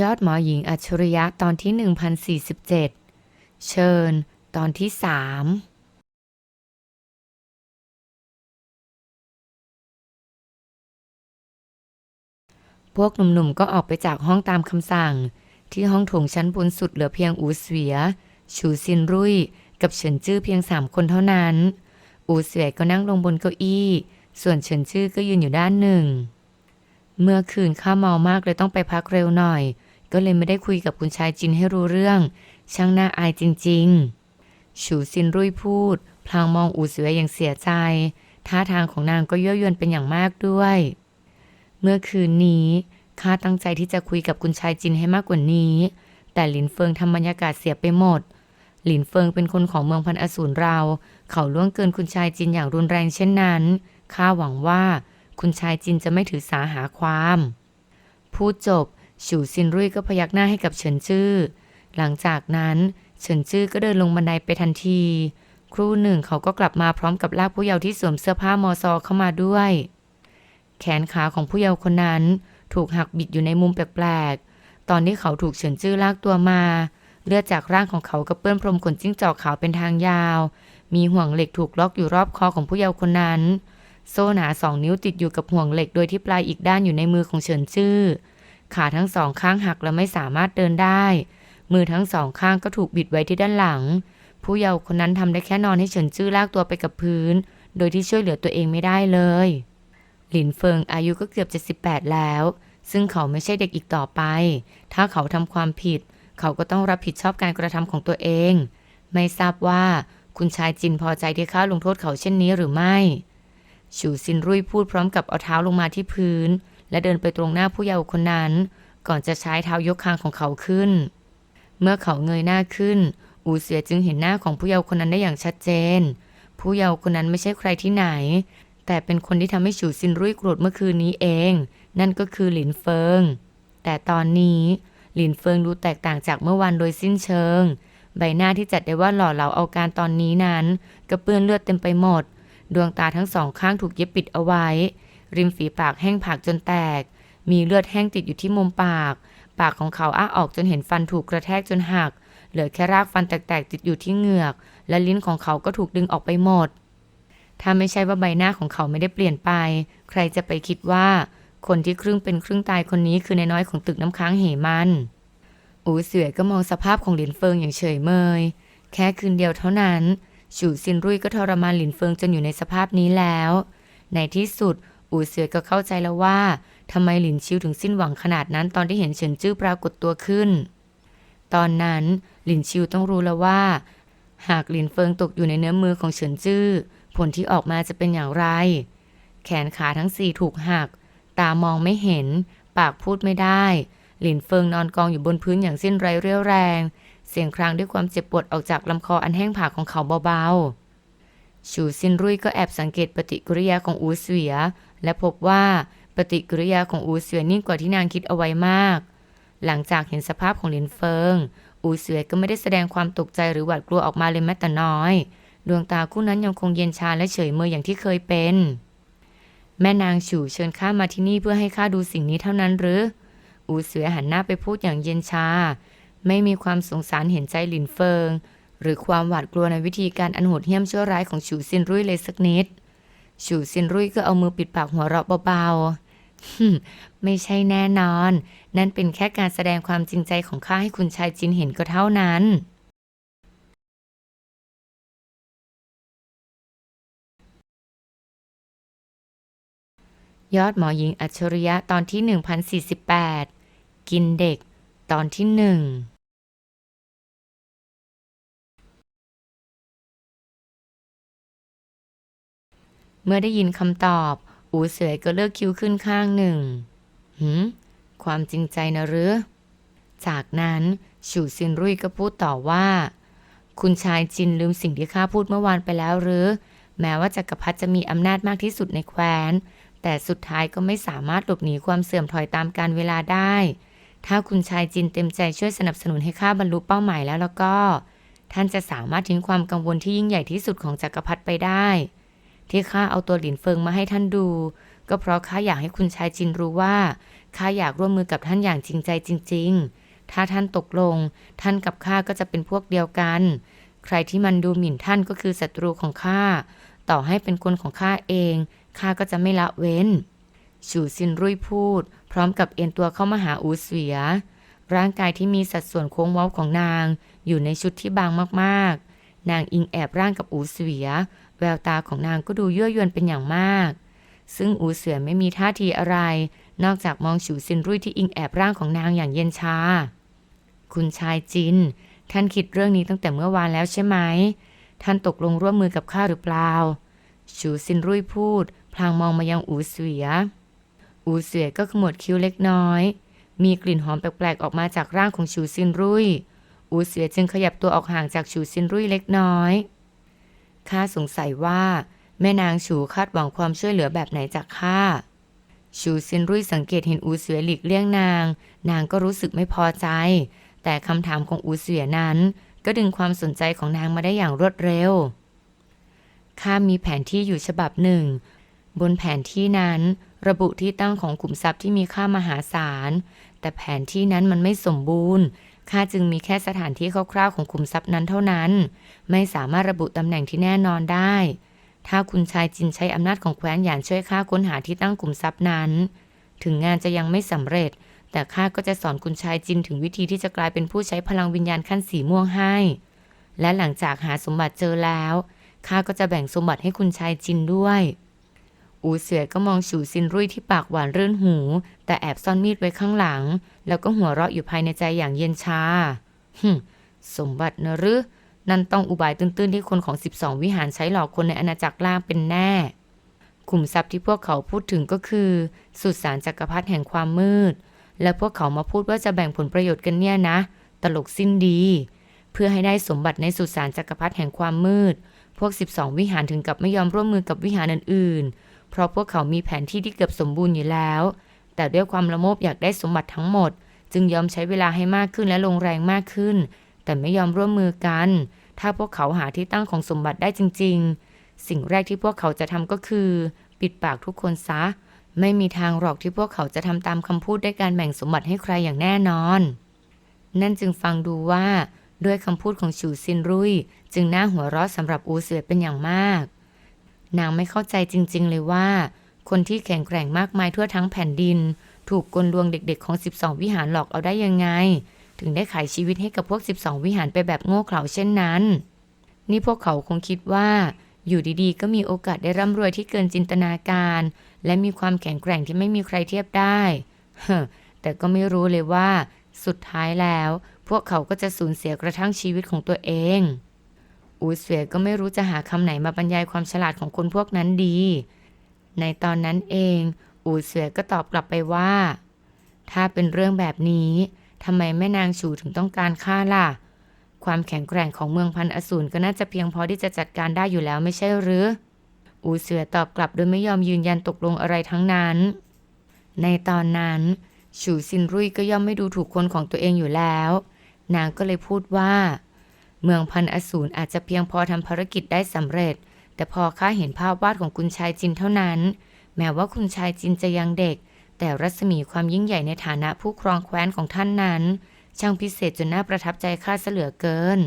ยอดหมอหญิงอัจฉริยะตอนที่ 1047 เชิญ ตอนที่สามพวกหนุ่มๆก็ออกไปจากห้องตามคำสั่ง ที่ห้องโถงชั้นบนสุดเหลือเพียงอูเสวีย ชูซินรุ่ย กับเฉินจื้อเพียงสามคนเท่านั้น อูเสวียก็นั่งลงบนเก้าอี้ ส่วนเฉินจื้อก็ยืนอยู่ด้านหนึ่งเมื่อคืนข้าเมามากเลยต้องไปพักเร็วหน่อย ก็เลยไม่ได้คุยกับคุณชายจินให้รู้เรื่อง ช่างน่าอายจริงๆชูซินรุ่ยพูด พลางมองอูเสวียอย่างเสียใจ ท่าทางของนางก็ยั่วยวนเป็นอย่างมากด้วย เมื่อคืนนี้ข้าตั้งใจที่จะคุยกับคุณชายจินให้มากกว่านี้ แต่หลินเฟิงทำบรรยากาศเสียไปหมด หลินเฟิงเป็นคนของเมืองพันอสูรเรา เขาล่วงเกินคุณชายจินอย่างรุนแรงเช่นนั้น ข้าหวังว่าคุณชายจินจะไม่ถือสาหาความ พูดจบ ฉูซินรุ่ยก็พยักหน้าให้กับเฉินจื้อ หลังจากนั้นเฉินจื้อก็เดินลงบันไดไปทันที ครู่หนึ่งเขาก็กลับมาพร้อมกับลากผู้เยาว์ที่สวมเสื้อผ้ามอซอเข้ามาด้วย แขนขาของผู้เยาว์คนนั้น ถูกหักบิดอยู่ในมุมแปลกๆ ตอนที่เขาถูกเฉินจื้อลากตัวมา เลือดจากร่างของเขาก็เปื้อนพรมขนจิ้งจอกขาวเป็นทางยาว มีห่วงเหล็กถูกล็อกอยู่รอบคอของผู้เยาว์คนนั้น โซ่หนาสองนิ้วติดอยู่กับห่วงเหล็กโดยที่ปลายอีกด้านอยู่ในมือของเฉินจื้อ ขาทั้งสองข้างหักและไม่สามารถเดินได้ มือทั้งสองข้างก็ถูกบิดไว้ที่ด้านหลัง ผู้เยาว์คนนั้นทำได้แค่นอนให้เฉินจื้อลากตัวไปกับพื้น โดยที่ช่วยเหลือตัวเองไม่ได้เลย หลินเฟิงอายุก็เกือบ 78 แล้ว ซึ่งเขาไม่ใช่เด็กอีกต่อไป ถ้าเขาทำความผิด เขาก็ต้องรับผิดชอบการกระทำของตัวเอง ไม่ทราบว่าคุณชายจินพอใจที่ข้าลงโทษเขาเช่นนี้หรือไม่ ฉูซินรุ่ยพูดพร้อมกับเอาเท้าลงมาที่พื้น และเดินไปตรงหน้าผู้เยาว์คนนั้น ก่อนจะใช้เท้ายกคางของเขาขึ้น เมื่อเขาเงยหน้าขึ้น อูเสียจึงเห็นหน้าของผู้เยาว์คนนั้นได้อย่างชัดเจน ผู้เยาว์คนนั้นไม่ใช่ใครที่ไหน แต่เป็นคนที่ทำให้ฉูซินรุ่ยโกรธเมื่อคืนนี้เอง นั่นก็คือหลินเฟิง แต่ตอนนี้หลินเฟิงดูแตกต่างจากเมื่อวานโดยสิ้นเชิง ใบหน้าที่จัดได้ว่าหล่อเหลาเอาการตอนนี้นั้นก็เปื้อนเลือดเต็มไปหมด ดวงตาทั้งสองข้างถูกเย็บปิดเอาไว้ ริมฝีปากแห้งผากจนแตก มีเลือดแห้งติดอยู่ที่มุมปาก ปากของเขาอ้าออกจนเห็นฟันถูกกระแทกจนหัก เหลือแค่รากฟันแตกๆติดอยู่ที่เหงือก และลิ้นของเขาก็ถูกดึงออกไปหมด ถ้าไม่ใช่ว่าใบหน้าของเขาไม่ได้เปลี่ยนไป ใครจะไปคิดว่า คนที่ครึ่งเป็นครึ่งตายคนนี้คือนน้อยของตึกน้ำค้างเหมันอูเสือก็มองสภาพของหลินเฟิงอย่างเฉยเมย แค่คืนเดียวเท่านั้นฉูซินรุ่ยก็ทรมานหลินเฟิงจนอยู่ในสภาพนี้แล้ว ในที่สุด อูเสือก็เข้าใจแล้วว่าทำไมหลินชิวถึงสิ้นหวังขนาดนั้นตอนที่เห็นเฉินจื้อปรากฏตัวขึ้น ตอนนั้นหลินชิวต้องรู้แล้วว่า หากหลินเฟิงตกอยู่ในเนื้อมือของเฉินจื้อ ผลที่ออกมาจะเป็นอย่างไร แขนขาทั้งสี่ถูกหัก ตามองไม่เห็น ปากพูดไม่ได้ หลินเฟิงนอนกองอยู่บนพื้นอย่างสิ้นไรเรี่ยวแรง เสียงครางด้วยความเจ็บปวดออกจากลำคออันแห้งผากของเขาเบาๆ ชูซินรุ่ยก็แอบสังเกตปฏิกิริยาของอูเสวีย และพบว่าปฏิกิริยาของอูเสวียนิ่งกว่าที่นางคิดเอาไว้มาก หลังจากเห็นสภาพของหลินเฟิง อูเสวียก็ไม่ได้แสดงความตกใจหรือหวาดกลัวออกมาเลยแม้แต่น้อย ดวงตาคู่นั้นยังคงเย็นชาและเฉยเมยอย่างที่เคยเป็น แม่นางฉู่เชิญข้ามาที่นี่เพื่อให้ข้าดูสิ่งนี้เท่านั้นหรือ อูเสือหันหน้าไปพูดอย่างเย็นชา ไม่มีความสงสารเห็นใจหลินเฟิง หรือความหวาดกลัวในวิธีการอันโหดเหี้ยมชั่วร้ายของฉู่ซินรุ่ยเลยสักนิด ฉูซินรุ่ยก็เอามือปิดปากหัวเราะเบาๆฮึไม่ใช่แน่นอน นั่นเป็นแค่การแสดงความจริงใจของข้าให้คุณชายจินเห็นก็เท่านั้น ยอดหมอหญิงอัจฉริยะตอนที่ 1048 กินเด็กตอนที่หนึ่ง เมื่อได้ยินคำตอบ อูเสยก็เลิกคิ้วขึ้นข้างหนึ่งหืมความจริงใจนะหรือ จากนั้นฉูซินรุ่ยก็พูดต่อว่า คุณชายจินลืมสิ่งที่ข้าพูดเมื่อวานไปแล้วหรือ แม้ว่าจักรพรรดิจะมีอำนาจมากที่สุดในแคว้น แต่สุดท้ายก็ไม่สามารถหลบหนีความเสื่อมถอยตามกาลเวลาได้ ถ้าคุณชายจินเต็มใจช่วยสนับสนุนให้ข้าบรรลุเป้าหมายแล้วแล้วก็ ท่านจะสามารถทิ้งความกังวลที่ยิ่งใหญ่ที่สุดของจักรพรรดิไปได้ ที่ข้าเอาตัวหลินเฟิงมาให้ท่านดู ก็เพราะข้าอยากให้คุณชายจินรู้ว่าข้าอยากร่วมมือกับท่านอย่างจริงใจจริง ๆ ถ้าท่านตกลง ท่านกับข้าก็จะเป็นพวกเดียวกัน ใครที่มันดูหมิ่นท่านก็คือศัตรูของข้าต่อให้เป็นคนของข้าเองข้าก็จะไม่ละเว้นชูซินรุ่ยพูด พร้อมกับเอ็นตัวเข้ามาหาอูเสีย ร่างกายที่มีสัดส่วนโค้งเว้าของนาง อยู่ในชุดที่บางมากๆ นางอิงแอบร่างกับอูเสีย แววตาของนางก็ดูยั่วยวนเป็นอย่างมาก ซึ่งอูเสือไม่มีท่าทีอะไร นอกจากมองฉูซินรุ่ยที่อิงแอบร่างของนางอย่างเย็นชา คุณชายจิน ท่านคิดเรื่องนี้ตั้งแต่เมื่อวานแล้วใช่ไหม ท่านตกลงร่วมมือกับข้าหรือเปล่าฉูซินรุ่ยพูด พลางมองมายังอูเสวียอูเสวียก็ขมวดคิ้วเล็กน้อย มีกลิ่นหอมแปลกๆออกมาจากร่างของฉูซินรุ่ยอูเสวียจึงขยับตัวออกห่างจากฉูซินรุ่ยเล็กน้อย ข้าสงสัยว่า แม่นางฉูคาดหวังความช่วยเหลือแบบไหนจากข้าชูซินรุ่ยสังเกตเห็นอูเสือหลีกเลี่ยงนาง นางก็รู้สึกไม่พอใจ แต่คำถามของอูเสือนั้น ก็ดึงความสนใจของนางมาได้อย่างรวดเร็ว ข้ามีแผนที่อยู่ฉบับหนึ่ง บนแผนที่นั้นระบุที่ตั้งของขุมทรัพย์ที่มีค่ามหาศาล แต่แผนที่นั้นมันไม่สมบูรณ์ ข้าจึงมีแค่สถานที่คร่าวๆของขุมทรัพย์นั้นเท่านั้น ไม่สามารถระบุตำแหน่งที่แน่นอนได้ ถ้าคุณชายจินใช้อำนาจของแคว้นหยานช่วยข้าค้นหาที่ตั้งกลุ่มทรัพย์นั้น ถึงงานจะยังไม่สำเร็จ แต่ข้าก็จะสอนคุณชายจินถึงวิธีที่จะกลายเป็นผู้ใช้พลังวิญญาณขั้นสีม่วงให้ และหลังจากหาสมบัติเจอแล้วข้าก็จะแบ่งสมบัติให้คุณชายจินด้วย อูเสือก็มองฉูซินรุ่ยที่ปากหวานเรื่นหู แต่แอบซ่อนมีดไว้ข้างหลัง แล้วก็หัวเราะอยู่ภายในใจอย่างเย็นชาฮึสมบัตินะหรือ นั่นต้องอุบายตื้นๆที่คนของ 12 วิหารใช้หลอกคนในอาณาจักรล่างเป็นแน่ขุมทรัพย์ที่พวกเขาพูดถึงก็คือ สุสานจักรพรรดิแห่งความมืด และพวกเขามาพูดว่าจะแบ่งผลประโยชน์กันเนี่ยนะ ตลกสิ้นดี เพื่อให้ได้สมบัติในสุสานจักรพรรดิแห่งความมืด พวก 12 วิหารถึงกับไม่ยอมร่วมมือกับวิหารอื่นๆ เพราะพวกเขามีแผนที่ที่เกือบสมบูรณ์อยู่แล้ว แต่ด้วยความละโมบอยากได้สมบัติทั้งหมด จึงยอมใช้เวลาให้มากขึ้นและลงแรงมากขึ้น แต่ไม่ยอมร่วมมือกัน ถ้าพวกเขาหาที่ตั้งของสมบัติได้จริง ๆ สิ่งแรกที่พวกเขาจะทำก็คือ ปิดปากทุกคนซะ ไม่มีทางหรอกที่พวกเขาจะทำตามคำพูดด้วยการแบ่งสมบัติให้ใครอย่างแน่นอน นั่นจึงฟังดูว่า ด้วยคำพูดของฉูซินรุ่ย จึงน่าหัวเราะสำหรับอูเสือเป็นอย่างมาก นางไม่เข้าใจจริงๆ เลยว่า คนที่แข็งแกร่งมากมายทั่วทั้งแผ่นดิน ถูกกลลวงเด็กๆของ 12 วิหารหลอกเอาได้ยังไง ถึงได้ขายชีวิตให้กับพวก 12 วิหารไปแบบโง่เขลาเช่นนั้น นี่พวกเขาคงคิดว่าอยู่ดีๆ ก็มีโอกาสได้ร่ำรวยที่เกินจินตนาการ และมีความแข็งแกร่งที่ไม่มีใครเทียบได้เฮ้อแต่ก็ไม่รู้เลยว่า สุดท้ายแล้ว พวกเขาก็จะสูญเสียกระทั่งชีวิตของตัวเอง อูเสวียก็ไม่รู้จะหาคำไหนมาบรรยายความฉลาดของคนพวกนั้นดี ในตอนนั้นเอง อูเสวียก็ตอบกลับไปว่า ถ้าเป็นเรื่องแบบนี้ทำไมแม่นางฉูถึงต้องการฆ่าล่ะ ความแข็งแกร่งของเมืองพันอสูรก็น่าจะเพียงพอที่จะจัดการได้อยู่แล้วไม่ใช่หรือ อูเสือตอบกลับโดยไม่ยอมยืนยันตกลงอะไรทั้งนั้น ในตอนนั้นฉูซินรุ่ยก็ย่อมไม่ดูถูกคนของตัวเองอยู่แล้ว นางก็เลยพูดว่า เมืองพันอสูรอาจจะเพียงพอทำภารกิจได้สำเร็จ แต่พอข้าเห็นภาพวาดของคุณชายจินเท่านั้น แม้ว่าคุณชายจินจะยังเด็ก แต่รัศมีความยิ่งใหญ่ในฐานะผู้ครองแคว้นของท่านนั้น ช่างพิเศษจนน่าประทับใจข้าเสเหลือเกิน